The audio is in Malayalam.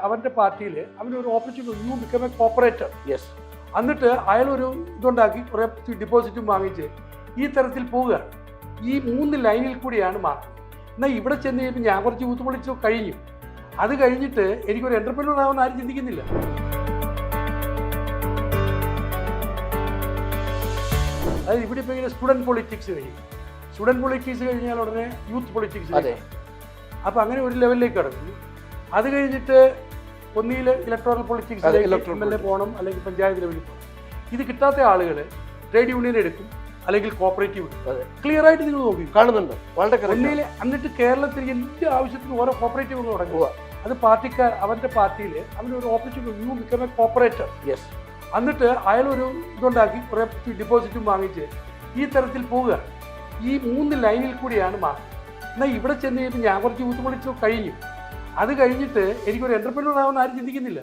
അവന്റെ പാർട്ടിയിൽ അവനൊരു opportunity you become a corporator yes എന്നിട്ട് അയാളൊരു ഇതുണ്ടാക്കി കുറെ ഡിപ്പോസിറ്റും വാങ്ങിച്ച് ഈ തരത്തിൽ പോവുക ഈ മൂന്ന് ലൈനിൽ കൂടിയാണ് മാറ്റം എന്നാൽ ഇവിടെ ചെന്ന് കഴിയുമ്പോൾ ഞാൻ കുറച്ച് യൂത്ത് പൊളിച്ചു കഴിഞ്ഞു. അത് കഴിഞ്ഞിട്ട് എനിക്കൊരു എന്റർപ്രനർ ആവുന്ന ആരും ചിന്തിക്കുന്നില്ല. അതായത് ഇവിടെ ഇപ്പോൾ ഇങ്ങനെ സ്റ്റുഡന്റ് പൊളിറ്റിക്സ് കഴിയും സ്റ്റുഡന്റ് പൊളിറ്റിക്സ് കഴിഞ്ഞാൽ ഉടനെ യൂത്ത് പൊളിറ്റിക്സ് അതെ. അപ്പോൾ അങ്ങനെ ഒരു ലെവലിലേക്ക് കടക്കും അത് കഴിഞ്ഞിട്ട് ഒന്നിയിൽ electoral politics M L A പോകണം അല്ലെങ്കിൽ പഞ്ചായത്ത് ലെവലിൽ പോകണം ഇത് കിട്ടാത്ത ആളുകൾ ട്രേഡ് യൂണിയൻ എടുക്കും അല്ലെങ്കിൽ കോപ്പറേറ്റീവ് എടുക്കും. ക്ലിയർ ആയിട്ട് നിങ്ങൾ നോക്കി. കാണുന്നുണ്ട്. വളരെ ഒന്നിയിൽ എന്നിട്ട് കേരളത്തിൽ എന്ത് ആവശ്യത്തിന് ഓരോ കോപ്പറേറ്റീവ് തുടങ്ങുക. അത് പാർട്ടിക്കാർ അവന്റെ പാർട്ടിയിൽ അവനൊരു opportunity you become a corporator yes എന്നിട്ട് അയാളൊരു ഇതുണ്ടാക്കി കുറെ ഡിപ്പോസിറ്റും വാങ്ങിച്ച് ഈ തരത്തിൽ പോവുക. ഈ മൂന്ന് ലൈനിൽ കൂടിയാണ് മാർക്ക്. എന്നാൽ ഇവിടെ ചെന്ന് കഴിയുമ്പോൾ ഞാൻ കുറച്ച് പൊളിച്ചു കഴിഞ്ഞു. അത് കഴിഞ്ഞിട്ട് എനിക്കൊരു എന്റർപ്രണർ ആവുമെന്ന് ആരും ചിന്തിക്കുന്നില്ല.